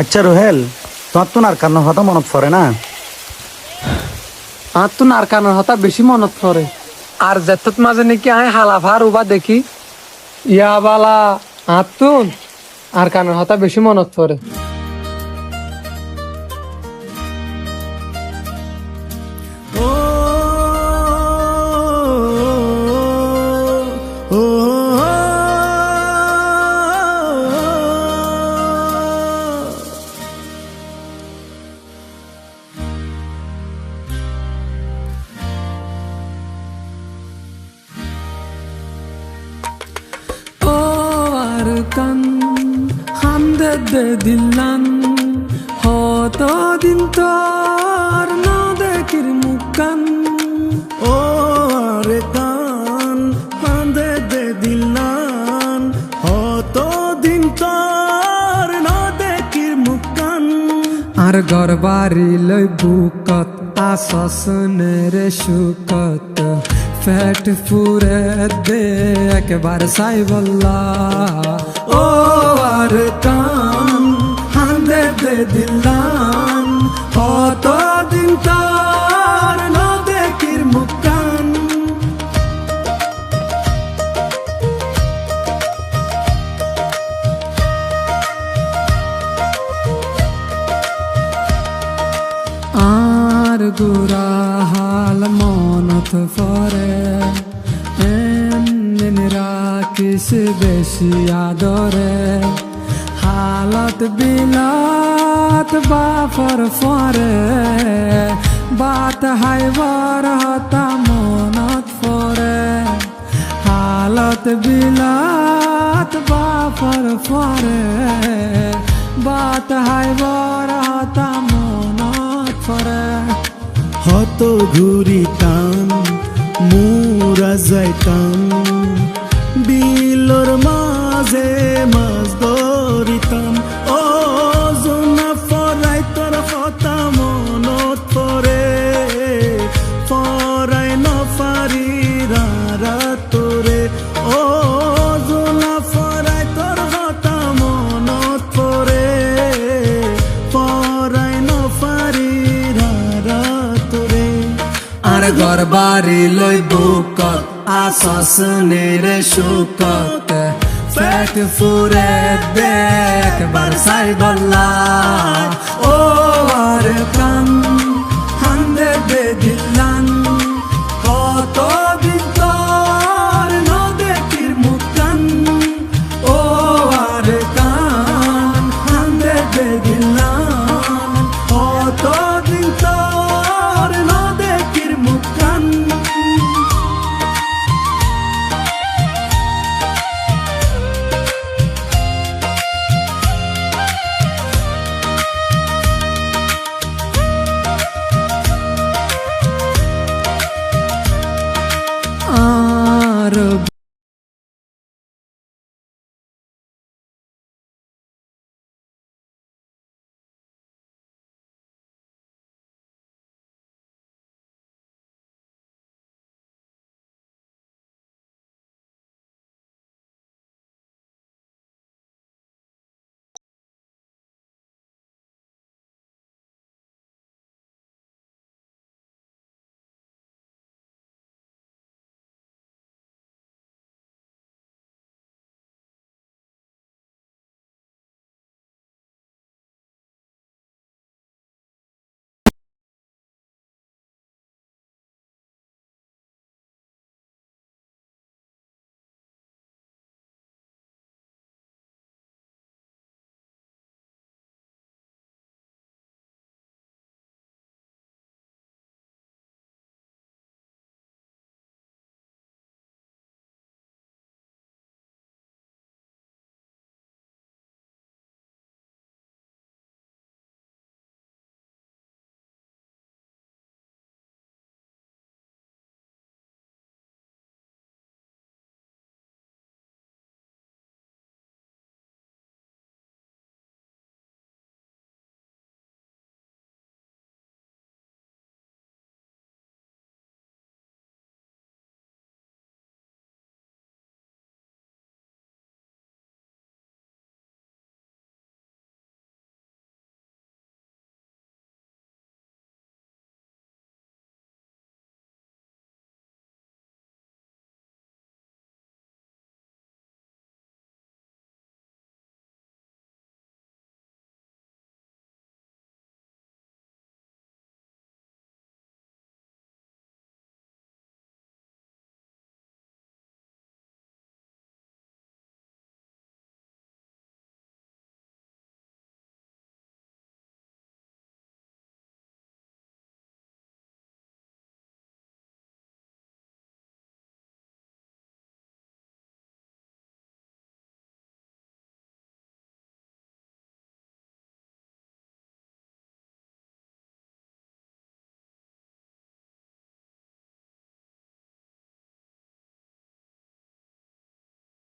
আচ্ছা রোহেল, তোমার তো আর কান্না হতা মনত পড়ে না? আর তো নারকানের হতা বেশি মনত পড়ে। আর যেতত মাঝে নাকি আয় হালাফার উবা দেখি। ইয়া বালা, আতুন আর কানের হতা বেশি মনত পড়ে। আর কান, হামদে দে দিলান হত দিন তোর না দেখির মুকান ও রে কান কান্দে দে দিলান হত দিন তোর না দেখির মুকান আর গরবারি লই বুকত আসসনের সুকত ফ্যাট ফুরে দে, একবার সাই বল্লা ও, আর কান কান্দে দে দিলান হত দিন তোর না দেখির মুকান আর গুরা হাল মনত ফরে এমন রাখিস বেশি আদরে হালত বিলাত বাফর ফরে বাত হাইবার হতা মনত ফরে হালত বিলাত বাফর ফরে বাত হাইবার হতা মনত ফরে হত ঘুরিতাম মুরা যাইতাম আর গরবারি লই বুকত আসসনের সুকত ফ্যাট ফুরে দেখ বারসাই বল্লা। ও আর কান